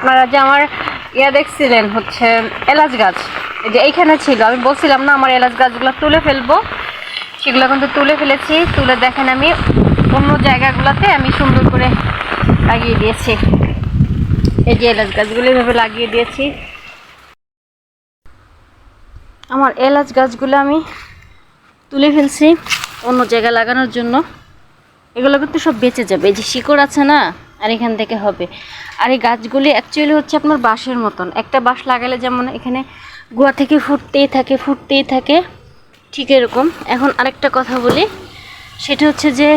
আপনারা যে আমার ইয়া দেখছিলেন হচ্ছে এলাচ গাছ যে এইখানে ছিল, আমি বলছিলাম না আমার এলাচ গাছগুলো তুলে ফেলব, সেগুলো কিন্তু তুলে ফেলেছি, তুলে দেখেন আমি অন্য জায়গাগুলোতে আমি সুন্দর করে লাগিয়ে দিয়েছি। এই যে এলাচ গাছগুলো এভাবে লাগিয়ে দিয়েছি। আমার এলাচ গাছগুলো আমি তুলে ফেলছি অন্য জায়গায় লাগানোর জন্য। এগুলো কিন্তু সব বেঁচে যাবে, এই যে শিকড় আছে না আর এখান থেকে হবে। আর এই গাছগুলি অ্যাকচুয়ালি হচ্ছে আপনার বাঁশের মতন। একটা বাঁশ লাগালে যেমন এখানে গোয়া থেকে ফুটতেই থাকে ফুটতেই থাকে, ঠিক এরকম। এখন আরেকটা কথা বলি, সেটা হচ্ছে যে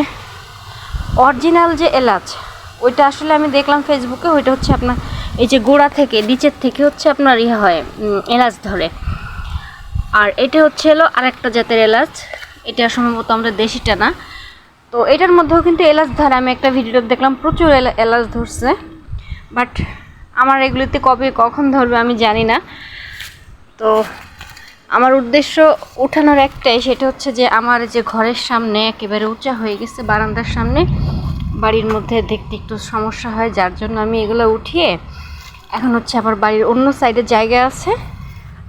অরিজিনাল যে এলাচ, ওইটা আসলে আমি দেখলাম ফেসবুকে ওইটা হচ্ছে আপনার এই যে গোড়া থেকে, নিচের থেকে হচ্ছে আপনার ইয়ে হয় এলাচ ধরে। আর এটা হচ্ছে হলো আরেকটা জাতের এলাচ। এটা সম্ভবত আমরা দেশিটা না। তো এটার মধ্যেও কিন্তু এলাচ ধরে, আমি একটা ভিডিও দেখলাম প্রচুর এলা- এলাচ ধরছে। বাট আমার এগুলিতে কবে কখন ধরবে আমি জানি না। তো আমার উদ্দেশ্য উঠানোর একটাই, সেটা হচ্ছে যে আমার যে ঘরের সামনে একেবারে উঁচা হয়ে গেছে বারান্দার সামনে, বাড়ির মধ্যে দেখতে একটু সমস্যা হয়, যার জন্য আমি এগুলো উঠিয়ে এখন হচ্ছে আমার বাড়ির অন্য সাইডে জায়গা আছে,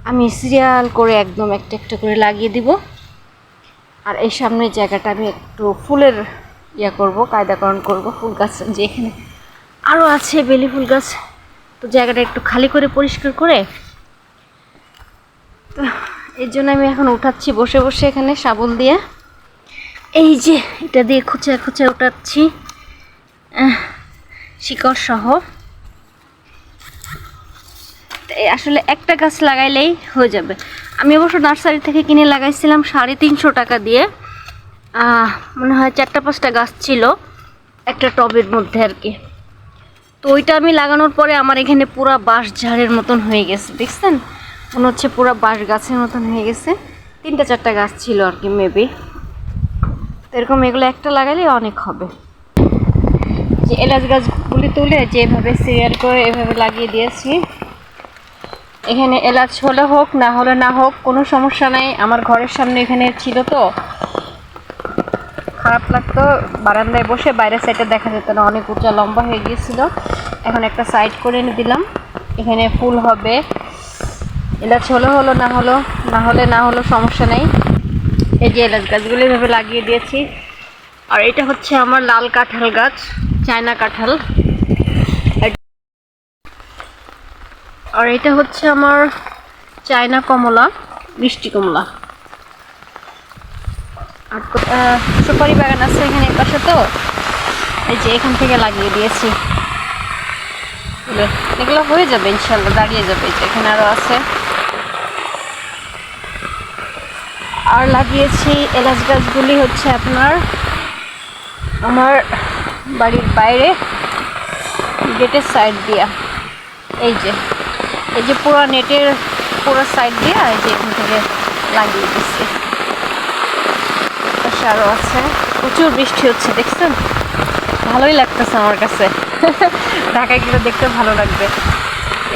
আমি সিরিয়াল করে একদম একটা একটা করে লাগিয়ে দিব। আর এই সামনের জায়গাটা আমি একটু ফুলের ইয়া করব, কায়দাকরণ করব, ফুল গাছ যে এখানে আরও আছে, বেলি ফুল গাছ। তো জায়গাটা একটু খালি করে পরিষ্কার করে। তো এর জন্য আমি এখন উঠাচ্ছি বসে বসে এখানে শাবল দিয়ে। এই যে এটা দিয়ে খুচা খুচা উঠাচ্ছি। শিকড় সহ। আসলে একটা গাছ লাগাইলেই হয়ে যাবে। আমি অবশ্য নার্সারি থেকে কিনে লাগাইছিলাম সাড়ে তিনশো টাকা দিয়ে। মনে হয় চারটা পাঁচটা গাছ ছিল একটা টবের মধ্যে আর কি। তো ওইটা আমি লাগানোর পরে আমার এখানে পুরা বাঁশ ঝাড়ের মতন হয়ে গেছে, দেখছেন? মনে হচ্ছে পুরা বাঁশ গাছের মতন হয়ে গেছে। তিনটা চারটা গাছ ছিল আর কি মেবি তো এরকম এগুলো একটা লাগালে অনেক হবে। যে এলাচ গাছগুলি তুলে যেভাবে সিরিয়াল করে এভাবে লাগিয়ে দিয়েছি। এখানে এলাচ হলে হোক, না হলে না হোক, কোনো সমস্যা নাই। আমার ঘরের সামনে এখানে ছিল তো। খারাপ লাগতো, বারান্দায় বসে বাইরের সাইডে দেখা যেত না। অনেক উঁচা, লম্বা হয়ে গিয়েছিল। এখন একটা সাইড করে এনে দিলাম। এখানে ফুল হবে। এলাচ হলে, হলো, না হলো, না হলে, না হলো, সমস্যা নেই। এই যে এলাচ গাছগুলো এভাবে লাগিয়ে দিয়েছি। আর এটা হচ্ছে আমার লাল কাঁঠাল গাছ, চায়না কাঁঠাল। আর এটা হচ্ছে আমার চায়না কমলা, মিষ্টি কমলা। আর সুপারি বাগান আছে এখানে পাশে তো। এই যে এখান থেকে লাগিয়ে দিয়েছি। এগুলো- হয়ে যাবে ইনশাল্লাহ, দাঁড়িয়ে যাবে। এখানে আরও আছে। আর লাগিয়েছি এলাচ গাছগুলি হচ্ছে আপনার আমার বাড়ির বাইরে, গেটের সাইড দিয়া। এই যে এই যে পুরো নেটের পুরো সাইড দিয়ে এই যে এখান থেকে লাগিয়ে দিচ্ছি। আরও আছে। প্রচুর বৃষ্টি হচ্ছে, দেখছেন? ভালোই লাগতেছে আমার কাছে। ঢাকায় গেলে দেখতে ভালো লাগবে।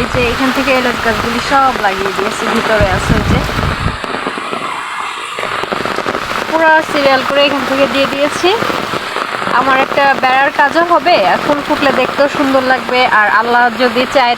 এই যে এখান থেকে এলাচ গাছগুলি সব লাগিয়ে দিয়েছি, ভিতরে আছে ওই যে। পুরো সিরিয়াল করে এখান থেকে দিয়ে দিয়েছি। আমার একটা বেড়ার কাজও হবে আর ফুল ফুটলে দেখতেও সুন্দর লাগবে। আর আল্লাহ যদি চায়